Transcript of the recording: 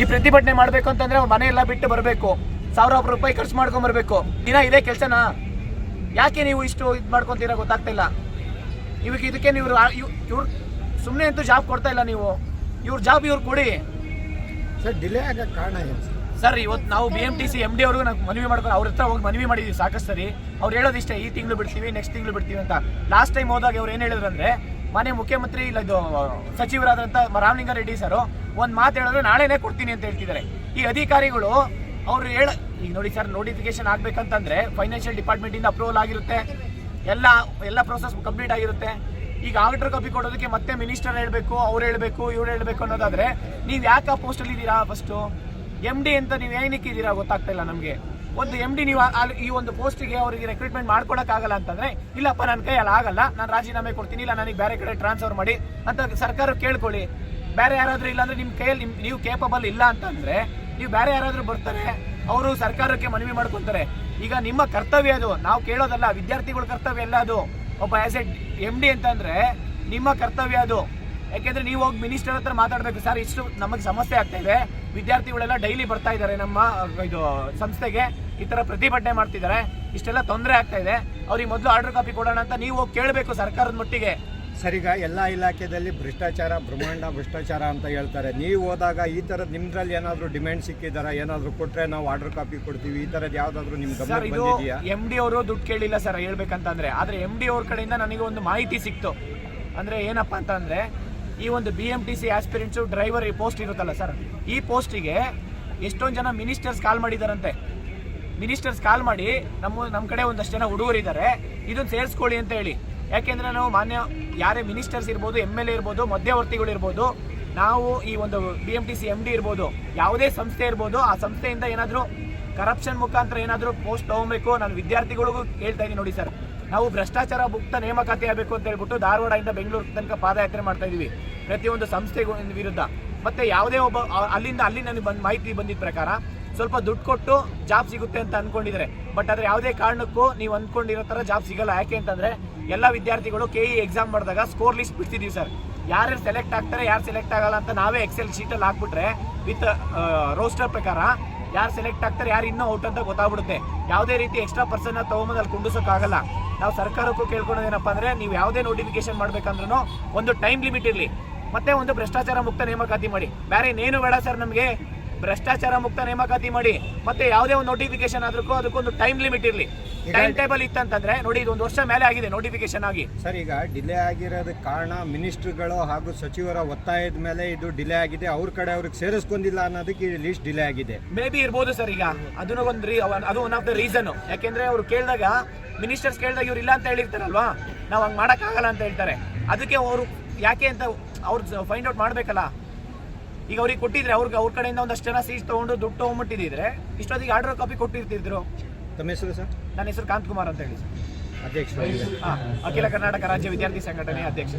ಈ ಪ್ರತಿಭಟನೆ ಮಾಡಬೇಕು ಅಂತಂದ್ರೆ ಅವ್ರ ಮನೆ ಎಲ್ಲ ಬಿಟ್ಟು ಬರಬೇಕು. ಸಾವಿರಾರು ರೂಪಾಯಿ ಖರ್ಚು ಮಾಡ್ಕೊಂಡ್ ಬರಬೇಕು. ದಿನ ಇದೇ ಕೆಲಸನಾ? ಯಾಕೆ ನೀವು ಇಷ್ಟು ಇದು ಮಾಡ್ಕೊಂತೀರಾ ಗೊತ್ತಾಗ್ತಿಲ್ಲ. ಇವಾಗ ಇದಕ್ಕೆ ನೀವು ಇವ್ರು ಸುಮ್ಮನೆ ಅಂತೂ ಜಾಬ್ ಕೊಡ್ತಾ ಇಲ್ಲ ನೀವು. ಇವ್ರ ಜಾಬ್ ಇವ್ರು ಕೊಡಿ. ಸರ್ ಡಿಲೇ ಆಗಕ್ಕೆ ಕಾರಣ ಏನು ಸರ್? ಇವತ್ತು ನಾವು B M T C M D ಅವ್ರಿಗೂ ನಾವು ಮನವಿ ಮಾಡ್ಕೊಂಡು ಅವ್ರ ಹತ್ರ ಹೋಗಿ ಮನವಿ ಮಾಡಿದ್ವಿ ಸಾಕಷ್ಟು ಸರಿ. ಅವ್ರು ಹೇಳೋದು ಇಷ್ಟೇ ಈ ತಿಂಗಳು ಬಿಡ್ತೀವಿ ನೆಕ್ಸ್ಟ್ ತಿಂಗಳು ಬಿಡ್ತೀವಿ ಅಂತ. ಲಾಸ್ಟ್ ಟೈಮ್ ಹೋದಾಗ ಅವ್ರು ಏನು ಹೇಳಿದ್ರು ಅಂದ್ರೆ ಮನೆ ಮುಖ್ಯಮಂತ್ರಿ, ಇಲ್ಲ ಇದು ಸಚಿವರಾದಂಥ ರಾಮಲಿಂಗಾರೆಡ್ಡಿ ಸರ್, ಒಂದು ಮಾತು ಹೇಳಿದ್ರೆ ನಾಳೆನೇ ಕೊಡ್ತೀನಿ ಅಂತ ಹೇಳ್ತಿದ್ದಾರೆ. ಈ ಅಧಿಕಾರಿಗಳು, ಅವರು ಹೇಳ ಈಗ ನೋಡಿ ಸರ್ ನೋಟಿಫಿಕೇಶನ್ ಆಗ್ಬೇಕಂತಂದ್ರೆ ಫೈನಾನ್ಷಿಯಲ್ ಡಿಪಾರ್ಟ್ಮೆಂಟ್ ಇಂದ ಅಪ್ರೂವಲ್ ಆಗಿರುತ್ತೆ. ಎಲ್ಲ ಎಲ್ಲ ಪ್ರೊಸೆಸ್ ಕಂಪ್ಲೀಟ್ ಆಗಿರುತ್ತೆ. ಈಗ ಆರ್ಡರ್ ಕಾಪಿ ಕೊಡೋದಕ್ಕೆ ಮತ್ತೆ ಮಿನಿಸ್ಟರ್ ಹೇಳಬೇಕು, ಅವ್ರು ಹೇಳಬೇಕು, ಇವ್ರು ಹೇಳಬೇಕು ಅನ್ನೋದಾದ್ರೆ, ನೀವು ಯಾಕೆ ಆ ಪೋಸ್ಟಲ್ಲಿ ಇದ್ದೀರಾ ಫಸ್ಟು ಎಂ ಡಿ ಅಂತ ನೀವು ಏನಕ್ಕೆ ಇದ್ದೀರಾ ಗೊತ್ತಾಗ್ತಾ ಇಲ್ಲ ನಮಗೆ. ಒಂದು ಎಂ ಡಿ ನೀವು ಈ ಒಂದು ಪೋಸ್ಟಿಗೆ ಅವರಿಗೆ ರೆಕ್ರೂಟ್ಮೆಂಟ್ ಮಾಡ್ಕೊಡಕ್ಕಾಗಲ್ಲ ಅಂತಂದ್ರೆ ಇಲ್ಲಪ್ಪ ನನ್ನ ಕೈಯಲ್ಲಿ ಆಗಲ್ಲ, ನಾನು ರಾಜೀನಾಮೆ ಕೊಡ್ತೀನಿ, ಇಲ್ಲ ನನಗೆ ಬೇರೆ ಕಡೆ ಟ್ರಾನ್ಸ್ಫರ್ ಮಾಡಿ ಅಂತ ಸರ್ಕಾರ ಕೇಳ್ಕೊಳ್ಳಿ. ಬೇರೆ ಯಾರಾದರೂ ಇಲ್ಲ ಅಂದ್ರೆ ನಿಮ್ಮ ಕೈಯಲ್ಲಿ ನೀವು ಕೇಪಬಲ್ ಇಲ್ಲ ಅಂತಂದ್ರೆ, ನೀವು ಬೇರೆ ಯಾರಾದರೂ ಬರ್ತಾರೆ, ಅವರು ಸರ್ಕಾರಕ್ಕೆ ಮನವಿ ಮಾಡ್ಕೊಂತಾರೆ. ಈಗ ನಿಮ್ಮ ಕರ್ತವ್ಯ ಅದು. ನಾವು ಕೇಳೋದಲ್ಲ, ವಿದ್ಯಾರ್ಥಿಗಳ ಕರ್ತವ್ಯ ಎಲ್ಲ ಅದು. ಒಬ್ಬ ಆಸ್ ಎ ಎಂ ಡಿ ಅಂತಂದ್ರೆ ನಿಮ್ಮ ಕರ್ತವ್ಯ ಅದು. ಯಾಕೆಂದ್ರೆ ನೀವು ಹೋಗಿ ಮಿನಿಸ್ಟರ್ ಹತ್ರ ಮಾತಾಡ್ಬೇಕು ಸರ್ ಇಷ್ಟು ನಮಗೆ ಸಮಸ್ಯೆ ಆಗ್ತಾ ಇದೆ. ವಿದ್ಯಾರ್ಥಿಗಳೆಲ್ಲ ಡೈಲಿ ಬರ್ತಾ ಇದ್ದಾರೆ ನಮ್ಮ ಇದು ಸಂಸ್ಥೆಗೆ. ಈ ಥರ ಪ್ರತಿಭಟನೆ ಮಾಡ್ತಿದ್ದಾರೆ. ಇಷ್ಟೆಲ್ಲ ತೊಂದರೆ ಆಗ್ತಾ ಇದೆ. ಅವ್ರಿಗೆ ಮೊದಲು ಆರ್ಡರ್ ಕಾಪಿ ಕೊಡೋಣ ಅಂತ ನೀವು ಹೋಗಿ ಕೇಳಬೇಕು ಸರ್ಕಾರದ ಮಟ್ಟಿಗೆ. ಸರಿಗ ಎಲ್ಲ ಇಲಾಖೆಯಲ್ಲಿ ಭ್ರಷ್ಟಾಚಾರ ಬ್ರಹ್ಮಾಂಡ ಭ್ರಷ್ಟಾಚಾರ ಅಂತ ಹೇಳ್ತಾರೆ. ನೀವು ಹೋದಾಗ ಈ ಥರದ್ದು ನಿಮ್ದ್ರಲ್ಲಿ ಏನಾದರೂ ಡಿಮ್ಯಾಂಡ್ ಸಿಕ್ಕಿದಾರ ಏನಾದರೂ ಕೊಟ್ಟರೆ ನಾವು ಆರ್ಡರ್ ಕಾಪಿ ಕೊಡ್ತೀವಿ. ಈ ಥರದ್ದು ಯಾವುದಾದ್ರೂ ನಿಮ್ಮ ಸರ್ ಗಮನಕ್ಕೆ ಇದು ಬಂದಿದೆಯಾ? ಎಂ ಡಿ ಅವರು ದುಡ್ಡು ಕೇಳಿಲ್ಲ ಸರ್ ಹೇಳ್ಬೇಕಂತಂದ್ರೆ. ಆದರೆ ಎಂ ಡಿ ಅವ್ರ ಕಡೆಯಿಂದ ನನಗೆ ಒಂದು ಮಾಹಿತಿ ಸಿಕ್ತು. ಅಂದರೆ ಏನಪ್ಪ ಅಂತಂದ್ರೆ ಈ ಒಂದು B M T C aspirants driver ಈ ಪೋಸ್ಟ್ ಇರುತ್ತಲ್ಲ ಸರ್ ಈ ಪೋಸ್ಟಿಗೆ ಎಷ್ಟೊಂದು ಜನ ಮಿನಿಸ್ಟರ್ಸ್ ಕಾಲ್ ಮಾಡಿದಾರಂತೆ. ಮಿನಿಸ್ಟರ್ಸ್ ಕಾಲ್ ಮಾಡಿ ನಮ್ಮ ನಮ್ಮ ಕಡೆ ಒಂದಷ್ಟು ಜನ ಹುಡುಗರಿದ್ದಾರೆ ಇದನ್ನ ಸೇರಿಸ್ಕೊಳ್ಳಿ ಅಂತ ಹೇಳಿ. ಯಾಕೆಂದ್ರೆ ನಾವು ಮಾನ್ಯ ಯಾರೇ ಮಿನಿಸ್ಟರ್ಸ್ ಇರ್ಬೋದು ಎಂ ಎಲ್ ಎ ಇರ್ಬೋದು, ಮಧ್ಯವರ್ತಿಗಳು ಇರ್ಬೋದು, ನಾವು ಈ ಒಂದು B M T C M D ಇರ್ಬೋದು, ಯಾವುದೇ ಸಂಸ್ಥೆ ಇರ್ಬೋದು, ಆ ಸಂಸ್ಥೆಯಿಂದ ಏನಾದರೂ ಕರಪ್ಷನ್ ಮುಖಾಂತರ ಏನಾದರೂ ಪೋಸ್ಟ್ ತೊಗೊಬೇಕು, ನಾನು ವಿದ್ಯಾರ್ಥಿಗಳಿಗೂ ಹೇಳ್ತಾ ಇದ್ದೀನಿ ನೋಡಿ ಸರ್ ನಾವು ಭ್ರಷ್ಟಾಚಾರ ಮುಕ್ತ ನೇಮಕಾತಿ ಆಗಬೇಕು ಅಂತ ಹೇಳ್ಬಿಟ್ಟು ಧಾರವಾಡದಿಂದ ಬೆಂಗಳೂರು ತನಕ ಪಾದಯಾತ್ರೆ ಮಾಡ್ತಾ ಇದೀವಿ ಪ್ರತಿಯೊಂದು ಸಂಸ್ಥೆಗೂ ವಿರುದ್ಧ. ಮತ್ತೆ ಯಾವುದೇ ಒಬ್ಬ ಅಲ್ಲಿಂದ ಅಲ್ಲಿ ನನಗೆ ಬಂದು ಮಾಹಿತಿ ಬಂದಿದ್ದ ಪ್ರಕಾರ ಸ್ವಲ್ಪ ದುಡ್ಡು ಕೊಟ್ಟು ಜಾಬ್ ಸಿಗುತ್ತೆ ಅಂತ ಅನ್ಕೊಂಡಿದ್ದಾರೆ. ಬಟ್ ಆದರೆ ಯಾವುದೇ ಕಾರಣಕ್ಕೂ ನೀವು ಅಂದ್ಕೊಂಡಿರೋ ತರ ಜಾಬ್ ಸಿಗಲ್ಲ. ಯಾಕೆ ಅಂತಂದ್ರೆ ಎಲ್ಲ ವಿದ್ಯಾರ್ಥಿಗಳು ಕೆ ಇ ಎಕ್ಸಾಮ್ ಮಾಡಿದಾಗ ಸ್ಕೋರ್ ಲಿಸ್ಟ್ ಬಿಡ್ತಿದ್ದೀವಿ ಸರ್. ಯಾರ್ಯಾರು ಸೆಲೆಕ್ಟ್ ಆಗ್ತಾರೆ, ಯಾರು ಸೆಲೆಕ್ಟ್ ಆಗಲ್ಲ ಅಂತ ನಾವೇ ಎಕ್ಸೆಲ್ ಶೀಟಲ್ಲಿ ಹಾಕ್ಬಿಟ್ರೆ ವಿತ್ ರೋಸ್ಟರ್ ಪ್ರಕಾರ ಯಾರು ಸೆಲೆಕ್ಟ್ ಆಗ್ತಾರೆ, ಯಾರು ಇನ್ನೂ ಔಟ್ ಅಂತ ಗೊತ್ತಾಗ್ಬಿಡುತ್ತೆ. ಯಾವುದೇ ರೀತಿ ಎಕ್ಸ್ಟ್ರಾ ಪರ್ಸನ್ ತಗೊಂಬಂದು ಅಲ್ಲಿ ಕುಂಡಿಸೋಕ್ಕಾಗಲ್ಲ. ನಾವು ಸರ್ಕಾರಕ್ಕೂ ಕೇಳ್ಕೊಳೋದೇನಪ್ಪ ಅಂದರೆ, ನೀವು ಯಾವುದೇ ನೋಟಿಫಿಕೇಶನ್ ಮಾಡಬೇಕಂದ್ರೂ ಒಂದು ಟೈಮ್ ಲಿಮಿಟ್ ಇರಲಿ. ಮತ್ತೆ ಒಂದು ಭ್ರಷ್ಟಾಚಾರ ಮುಕ್ತ ನೇಮಕಾತಿ ಮಾಡಿ. ಬೇರೆ ಇನ್ನೇನು ಬೇಡ ಸರ್ ನಮಗೆ. ಭ್ರಷ್ಟಾಚಾರ ಮುಕ್ತ ನೇಮಕಾತಿ ಮಾಡಿ. ಮತ್ತೆ ಯಾವುದೇ ಒಂದು ನೋಟಿಫಿಕೇಶನ್ ಆದ್ರೂ ಅದಕ್ಕೊಂದು ಟೈಮ್ ಲಿಮಿಟ್ ಇರಲಿ. ಟೈಮ್ ಟೇಬಲ್ ಇತ್ತಂತಂದ್ರೆ ನೋಡಿ ಇದು ಒಂದು ವರ್ಷ ಮೇಲೆ ಆಗಿದೆ ನೋಟಿಫಿಕೇಶನ್ ಆಗಿ. ಸರ್ ಈಗ ಡಿಲೇ ಆಗಿರೋದ ಕಾರಣ ಮಿನಿಸ್ಟ್ರುಗಳು ಹಾಗೂ ಸಚಿವರ ಒತ್ತಾಯದ ಮೇಲೆ ಇದು ಡಿಲೇ ಆಗಿದೆ. ಅವ್ರ ಕಡೆ ಅವ್ರಿಗೆ ಸೇರಿಸ್ಕೊಂಡಿಲ್ಲ ಅನ್ನೋದಕ್ಕೆ ಈ ಲೀಸ್ಟ್ ಡಿಲೇ ಆಗಿದೆ. ಮೇ ಬಿ ಇರ್ಬೋದು ಸರ್ ಈಗ. ಅದನ್ನ ಒಂದು ರೀ ಅದು ಒನ್ ಆಫ್ ದ ರೀಸನ್ ಯಾಕೆಂದ್ರೆ ಅವ್ರು ಕೇಳಿದಾಗ ಮಿನಿಸ್ಟರ್ಸ್ ಕೇಳಿದಾಗ ಇವ್ರು ಇಲ್ಲ ಅಂತ ಹೇಳಿರ್ತಾರಲ್ವಾ? ನಾವು ಹಂಗೆ ಮಾಡೋಕ್ಕಾಗಲ್ಲ ಅಂತ ಹೇಳ್ತಾರೆ. ಅದಕ್ಕೆ ಅವರು ಯಾಕೆ ಅಂತ ಅವ್ರು ಫೈಂಡ್ ಔಟ್ ಮಾಡಬೇಕಲ್ಲ? ಈಗ ಅವ್ರಿಗೆ ಕೊಟ್ಟಿದ್ರೆ ಅವ್ರಿಗೆ ಅವ್ರ ಕಡೆಯಿಂದ ಒಂದಷ್ಟು ಜನ ಸೀಟ್ ತೊಗೊಂಡು ದುಡ್ಡು ತೊಗೊಂಡ್ಬಿಟ್ಟಿದ್ರೆ ಇಷ್ಟೊತ್ತಿಗೆ ಆರ್ಡರ್ ಕಾಪಿ ಕೊಟ್ಟಿರ್ತಿದ್ರು. ತಮ್ಮ ಹೆಸರು ಸರ್? ನನ್ನ ಹೆಸರು ಕಾಂತಕುಮಾರ್ ಅಂತ ಹೇಳಿ ಅಧ್ಯಕ್ಷರಾಗಿದೆ ಹಾ, ಅಖಿಲ ಕರ್ನಾಟಕ ರಾಜ್ಯ ವಿದ್ಯಾರ್ಥಿ ಸಂಘಟನೆ ಅಧ್ಯಕ್ಷ